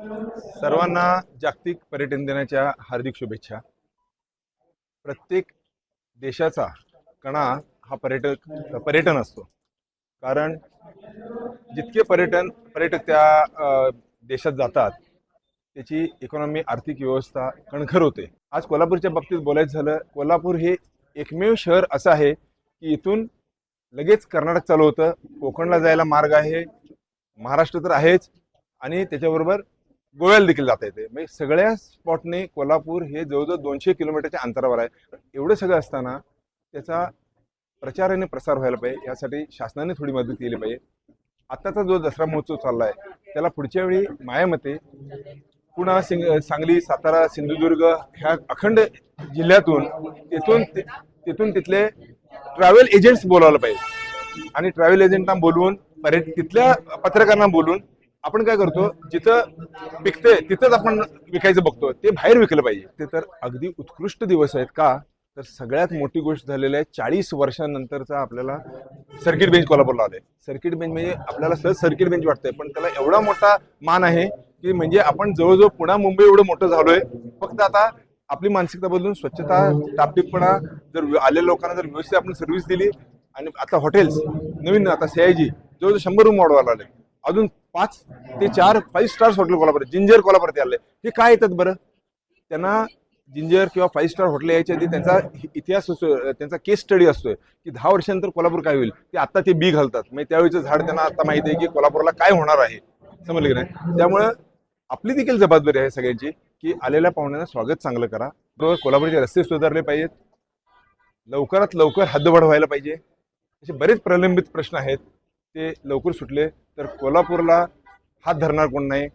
सर्वांना जागतिक पर्यटन दिनाच्या हार्दिक शुभेच्छा. प्रत्येक देशाचा कणा हा पर्यटक पर्यटन असतो. कारण जितके पर्यटन पर्यटक त्या देशात जातात त्याची इकॉनॉमी आर्थिक व्यवस्था कणखर होते. आज कोल्हापूरच्या बाबतीत बोलायचं झालं कोल्हापूर हे एकमेव शहर असं आहे की इथून लगेच कर्नाटक चालू होतं कोकणला जायला मार्ग आहे महाराष्ट्र तर आहेच आणि त्याच्याबरोबर गोव्याला देखील जाता येते. म्हणजे सगळ्या स्पॉटने कोल्हापूर हे जवळजवळ दोनशे किलोमीटरच्या अंतरावर आहे. एवढं सगळं असताना त्याचा प्रचार आणि प्रसार व्हायला पाहिजे. यासाठी शासनाने थोडी मदत केली पाहिजे. आत्ताचा जो दसरा महोत्सव चालला आहे त्याला पुढच्या वेळी मायामते पुणा सिंग सांगली सातारा सिंधुदुर्ग ह्या अखंड जिल्ह्यातून तिथून तिथून तिथले ट्रॅव्हल एजंट्स बोलावलं पाहिजे. आणि ट्रॅव्हल एजंटना बोलवून पर्यट तिथल्या पत्रकारांना बोलून आपण काय करतो जिथं पिकते तिथंच आपण विकायचं बघतो. ते बाहेर विकलं पाहिजे. ते तर अगदी उत्कृष्ट दिवस आहेत का? तर सगळ्यात मोठी गोष्ट झालेली आहे चाळीस वर्षानंतरचा आपल्याला सर्किट बेंच कोल्हापूरला आले सर्किट बेंच म्हणजे आपल्याला सहज सर्किट बेंच वाटतंय पण त्याला एवढा मोठा मान आहे की म्हणजे आपण जवळजवळ पुणा मुंबई एवढं मोठं झालोय. फक्त आता आपली मानसिकता बदलून स्वच्छता टापटीपणा जर आलेल्या लोकांना जर व्यवस्थित आपण सर्व्हिस दिली आणि आता हॉटेल्स नवीन आता सीआयजी जवळजवळ शंभर रूम वाढवायला आले अजून पाच ते चार five stars hotel Kolhapur ginger Kolhapur ते आले. हे काय येतात बरं? त्यांना जिंजर किंवा फाईव्ह स्टार हॉटेल यायच्या आधी त्यांचा इतिहास असतो त्यांचा केस स्टडी असतोय की दहा वर्षानंतर कोल्हापूर काय होईल? ते आता ते बी घालतात. म्हणजे त्यावेळीचं झाड त्यांना आता माहिती आहे की कोल्हापूरला काय होणार आहे. समजलं की नाही? त्यामुळं आपली देखील जबाबदारी आहे सगळ्यांची की आलेल्या पाहुण्यांना स्वागत चांगलं करा. बरोबर? कोल्हापूरचे रस्ते सुधारले पाहिजेत. लवकरात लवकर हद्दवाढ व्हायला पाहिजे. असे बरेच प्रलंबित प्रश्न आहेत. ते लवकर सुटले तर कोल्हापूरला हात धरणार कोण नाही?